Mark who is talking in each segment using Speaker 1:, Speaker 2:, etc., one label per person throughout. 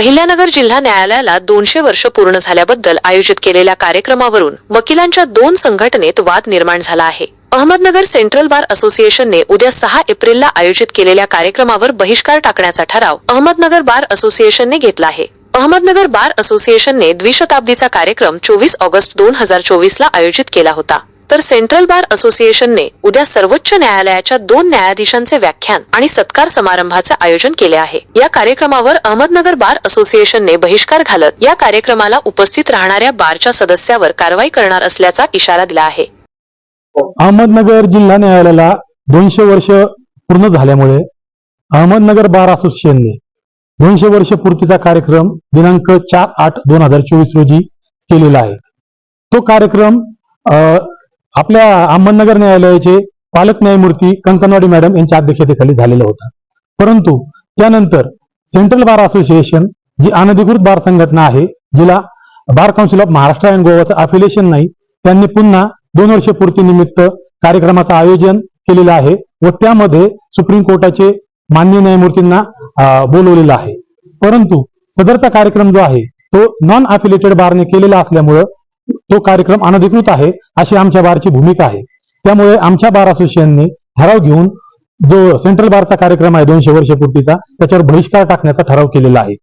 Speaker 1: अहिल्यानगर जिल्हा न्यायालयाला दोनशे वर्ष पूर्ण झाल्याबद्दल आयोजित केलेल्या कार्यक्रमावरून वकिलांच्या दोन संघटनेत वाद निर्माण झाला आहे. अहमदनगर सेंट्रल बार असोसिएशनने उद्या सहा एप्रिलला आयोजित केलेल्या कार्यक्रमावर बहिष्कार टाकण्याचा ठराव अहमदनगर बार असोसिएशनने घेतला आहे. अहमदनगर बार असोसिएशनने द्विशताब्दीचा कार्यक्रम चोवीस ऑगस्ट दोन हजार चोवीस ला आयोजित केला होता. तर सेंट्रल बार असोसिएशनने उद्या सर्वोच्च न्यायालयाच्या दोन न्यायाधीशांचे व्याख्यान आणि सत्कार समारंभाचे आयोजन केले आहे. या कार्यक्रमावर अहमदनगर बार असोसिएशनने बहिष्कार घालत या कार्यक्रमाला उपस्थित राहणाऱ्या बारच्या सदस्यावर कारवाई करणार असल्याचा इशारा दिला आहे.
Speaker 2: अहमदनगर जिल्हा न्यायालयाला दोनशे वर्ष पूर्ण झाल्यामुळे अहमदनगर बार असोसिएशनने दोनशे वर्ष पूर्तीचा कार्यक्रम दिनांक चार आठ दोन हजार चोवीस रोजी केलेला आहे. तो कार्यक्रम आपल्या अहमदनगर न्यायालयाचे पालक न्यायमूर्ती कंकनवाडी मॅडम यांच्या अध्यक्षतेखाली झालेला होता. परंतु त्यानंतर सेंट्रल बार असोसिएशन जी अनधिकृत बार संघटना आहे जिला bar council of Maharashtra and गोवाचं affiliation नाही त्यांनी पुन्हा दोन वर्ष पूर्तीनिमित्त कार्यक्रमाचं आयोजन केलेलं आहे व त्यामध्ये सुप्रीम कोर्टाचे मान्य न्यायमूर्तींना बोलवलेलं आहे. परंतु सदरचा कार्यक्रम जो आहे तो नॉन अफिलिएटेड बारने केलेला असल्यामुळं तो कार्यक्रम अनधिकृत आहे अशी आमच्या बारची भूमिका आहे. त्यामुळे आमच्या बार असोसिएशनने ठराव घेऊन जो सेंट्रल बारचा कार्यक्रम आहे दोनशे वर्षपूर्तीचा त्याच्यावर बहिष्कार टाकण्याचा ठराव केलेला आहे.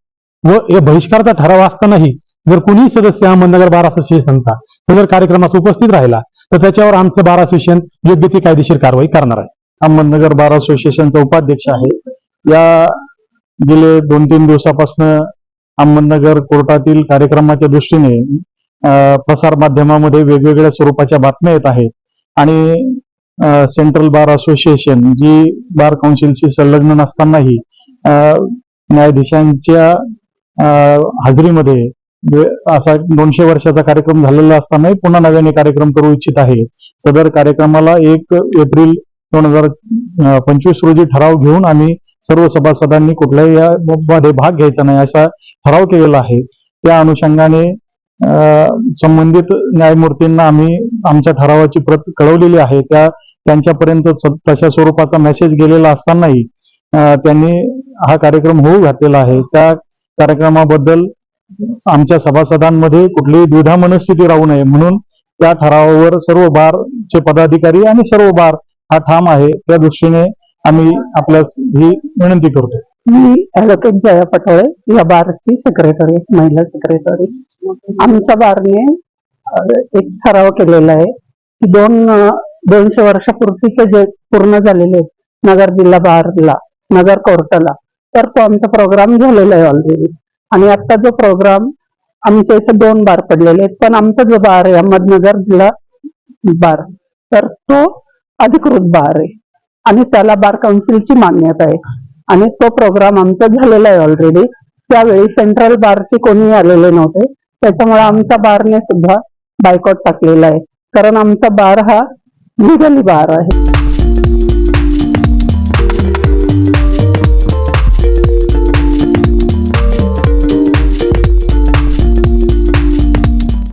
Speaker 2: व या बहिष्काराचा ठराव असतानाही जर कुणीही सदस्य अहमदनगर बार असोसिएशनचा सदर कार्यक्रमास उपस्थित राहिला तर त्याच्यावर आमचं बार असोसिएशन योग्य ती कायदेशीर कारवाई करणार आहे. अहमदनगर बार असोसिएशनचा उपाध्यक्ष आहे. या गेले दोन तीन दिवसापासून अहमदनगर कोर्टातील कार्यक्रमाच्या दृष्टीने प्रसार माध्यमामध्ये वेगवेगळ्या स्वरूपाच्या बातम्या येत आहेत. आणि सेंट्रल बार असोसिएशन जी बार काउन्सिलशी संलग्न नसतानाही न्यायाधीशांच्या हजेरीमध्ये हाजरीमध्ये असा दोनशे वर्षाचा कार्यक्रम झालेला असतानाही पुन्हा नव्याने कार्यक्रम करू इच्छित आहे. सदर कार्यक्रमाला एक एप्रिल दोन हजार पंचवीस रोजी ठराव घेऊन आम्ही सर्व सभासदांनी कुठल्याही या मध्ये भाग घ्यायचा नाही असा ठराव केलेला आहे. त्या अनुषंगाने संबंधित न्यायमूर्तींना आम्ही आमच्या ठरावाची प्रत कळवलेली आहे. त्या त्यांच्यापर्यंत तशा स्वरूपाचा मेसेज गेलेला असतानाही त्यांनी हा कार्यक्रम होऊ घातलेला आहे. त्या कार्यक्रमाबद्दल आमच्या सभासदांमध्ये कुठलीही द्विधा मनस्थिती राहू नये. म्हणून त्या ठरावावर सर्व बारचे पदाधिकारी आणि सर्व बार हा ठाम आहे. त्या दृष्टीने आम्ही आपल्यास ही विनंती करतो.
Speaker 3: मी ऍडव्होकेट जया पटोळे या बारची सेक्रेटरी महिला सेक्रेटरी आमच्या बारने एक ठराव केलेला आहे की दोन दोनशे वर्षापूर्वीचे जे पूर्ण झालेले आहेत, नगर जिल्हा बारला नगर कोर्टाला तर तो आमचा प्रोग्राम झालेला आहे ऑलरेडी आणि आता जो प्रोग्राम आमच्या इथे दोन बार पडलेले आहेत. पण आमचा जो बार आहे अहमदनगर जिल्हा बार तर तो अधिकृत बार आहे. आणि त्याला बार काउन्सिलची मान्यता आहे. आणि तो प्रोग्राम आमचा झालेला आहे ऑलरेडी त्यावेळी सेंट्रल बारचे कोणी आलेले नव्हते. त्याच्यामुळे आमच्या बारने सुद्धा बायकॉट टाकलेला आहे. कारण आमचा बार हा लिगली बार आहे.